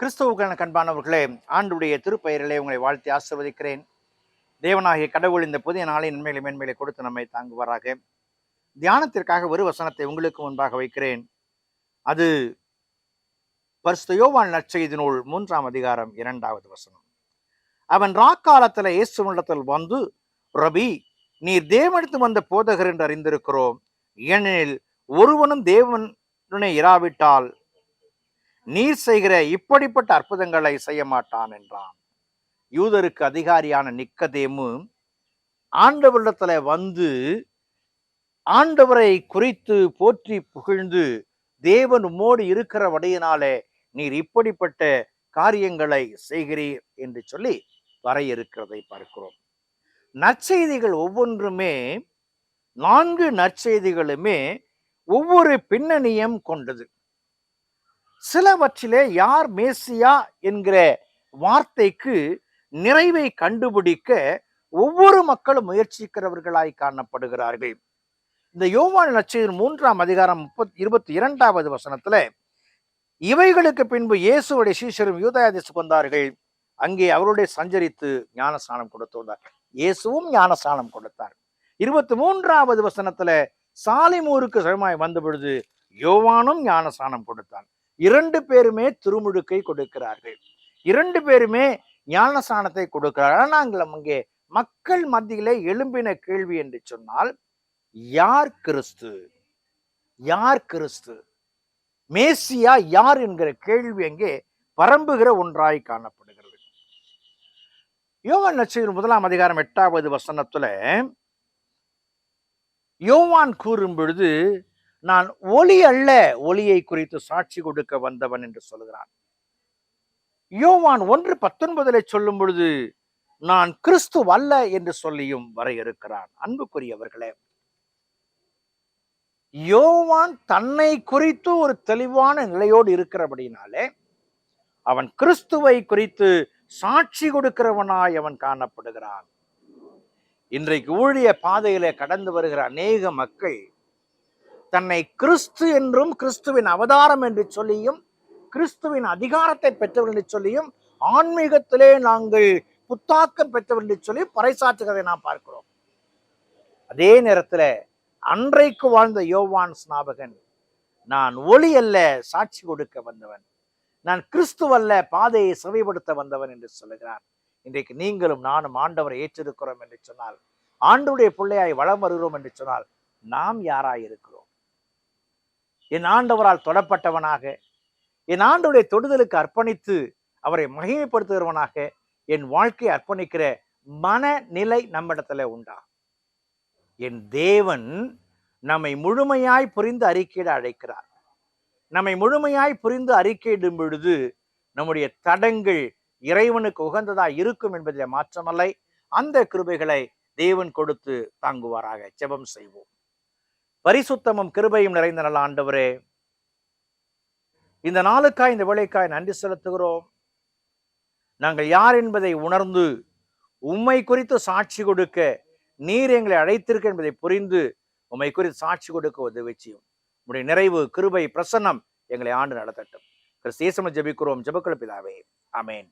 கிறிஸ்தவுக்கான கண்பானவர்களே ஆண்டுடைய திருப்பெயரிலே உங்களை வாழ்த்தி ஆசிர்வதிக்கிறேன். தேவனாகிய கடவுள் இந்த புதிய நாளை நன்மைகளை மேன்மைகளை கொடுத்து நம்மை தாங்குவாராக. தியானத்திற்காக ஒரு வசனத்தை உங்களுக்கு முன்பாக வைக்கிறேன். அது பரிசுத்த நற்செய்தி நூல் மூன்றாம் அதிகாரம் இரண்டாவது வசனம். அவன் ராக்காலத்தில் இயேசுவிடத்தில் வந்து ரபி நீர் தேவனிடத்து வந்த போதகர் என்று அறிந்திருக்கிறோம். ஏனெனில் ஒருவனும் தேவனுடனே இராவிட்டால் நீர் செய்கிற இப்படிப்பட்ட அற்புதங்களை செய்ய மாட்டான் என்றான். யூதருக்கு அதிகாரியான நிக்கதேமு ஆண்டவரிடத்துல வந்து ஆண்டவரை குறித்து போற்றி புகழ்ந்து தேவன் உம்மோடு இருக்கிறபடியினாலே நீர் இப்படிப்பட்ட காரியங்களை செய்கிறீர் என்று சொல்லி வரையறுக்கிறதை பார்க்கிறோம். நற்செய்திகள் ஒவ்வொன்றுமே நான்கு நற்செய்திகளுமே ஒவ்வொரு பின்னணியம் கொண்டது. சிலவற்றிலே யார் மேசியா என்கிற வார்த்தைக்கு நிறைவை கண்டுபிடிக்க ஒவ்வொரு மக்களும் முயற்சிக்கிறவர்களாய் காணப்படுகிறார்கள். இந்த யோவான் நற்செய்தி மூன்றாம் அதிகாரம் முப்பத் இருபத்தி இரண்டாவது வசனத்துல இவைகளுக்கு பின்பு இயேசுவோட சீஷரும் யூதயாதேசுக்கு வந்தார்கள். அங்கே அவருடைய சஞ்சரித்து ஞானஸ்நானம் கொடுத்து வந்தார் இயேசுவும் ஞானஸ்நானம் கொடுத்தார். இருபத்தி மூன்றாவது வசனத்துல சாலிமூருக்கு சமமாய் வந்த பொழுது யோவானும் ஞானஸ்நானம் கொடுத்தான். இரண்டு பேருமே திருமுழுக்கை கொடுக்கிறார்கள். இரண்டு பேருமே ஞானசானத்தை கொடுக்கிறார்கள் நாங்கள் அங்கே மக்கள் மத்தியிலே எழும்பின கேள்வி என்று சொன்னால் யார் கிறிஸ்து? யார் கிறிஸ்து? மேசியா யார் என்கிற கேள்வி அங்கே பரம்புகிற ஒன்றாய் காணப்படுகிறது. யோவான் நச்சையின் முதலாம் அதிகாரம் எட்டாவது வசனத்துல யோவான் கூறும் பொழுது நான் ஒளி அல்ல ஒளியை குறித்து சாட்சி கொடுக்க வந்தவன் என்று சொல்கிறான் யோவான் ஒன்று பத்தொன்பதிலே சொல்லும் பொழுது நான் கிறிஸ்து அல்ல என்று சொல்லியும் வரையறுக்கிறான். அன்புக்குரியவர்களே யோவான் தன்னை குறித்து ஒரு தெளிவான நிலையோடு இருக்கிறபடினாலே அவன் கிறிஸ்துவை குறித்து சாட்சி கொடுக்கிறவனாய் அவன் காணப்படுகிறான். இன்றைக்கு ஊழிய பாதையிலே கடந்து வருகிற அநேக மக்கள் தன்னை கிறிஸ்து என்றும் கிறிஸ்துவின் அவதாரம் என்று சொல்லியும் கிறிஸ்துவின் அதிகாரத்தை பெற்றவர் என்று சொல்லியும் ஆன்மீகத்திலே நாங்கள் புத்தாக்கம் பெற்றவர் என்று சொல்லி பறைசாற்றுகிறதை நாம் பார்க்கிறோம். அதே நேரத்துல அன்றைக்கு வாழ்ந்த யோவான் ஸ்நாபகன் நான் ஒளி அல்ல சாட்சி கொடுக்க வந்தவன். நான் கிறிஸ்துவல்ல பாதையை செவைப்படுத்த வந்தவன் என்று சொல்லுகிறார். இன்றைக்கு நீங்களும் நானும் ஆண்டவரை ஏற்றிருக்கிறோம் என்று சொன்னால் ஆண்டுடைய பிள்ளையாய் வளம் வருகிறோம் என்று சொன்னால் நாம் யாராய் இருக்கிறோம் என் ஆண்டவரால் தொடப்பட்டவனாக என் ஆண்டவுடைய தொடுதலுக்கு அர்ப்பணித்து அவரை மகிமைப்படுத்துகிறவனாக என் வாழ்க்கையை அர்ப்பணிக்கிற மனநிலை நம்மிடத்துல உண்டா? என் தேவன் நம்மை முழுமையாய் புரிந்து அறிக்கையிட அழைக்கிறார். நம்மை முழுமையாய் புரிந்து அறிக்கையிடும் பொழுது நம்முடைய தடங்கள் இறைவனுக்கு உகந்ததா இருக்கும் என்பதில் மாற்றமல்லை. அந்த கிருபைகளை தேவன் கொடுத்து தாங்குவாராக. ஜெபம் செய்வோம். பரிசுத்தமும் கிருபையும் நிறைந்த நல்ல ஆண்டவரே. இந்த நாளுக்காய் இந்த வேலைக்காய் நன்றி செலுத்துகிறோம். நாங்கள் யார் என்பதை உணர்ந்து உம்மை குறித்து சாட்சி கொடுக்க நீர் எங்களை அழைத்திருக்க என்பதை புரிந்து உம்மை குறித்து சாட்சி கொடுக்க உதவி செய்யும். உடைய நிறைவு கிருபை பிரசன்னம் எங்களை ஆண்டு நடத்தட்டும். கிறிஸ்தேசம் ஜெபிக்கிறோம். ஜெபக்குழ பிதாவே. அமேன்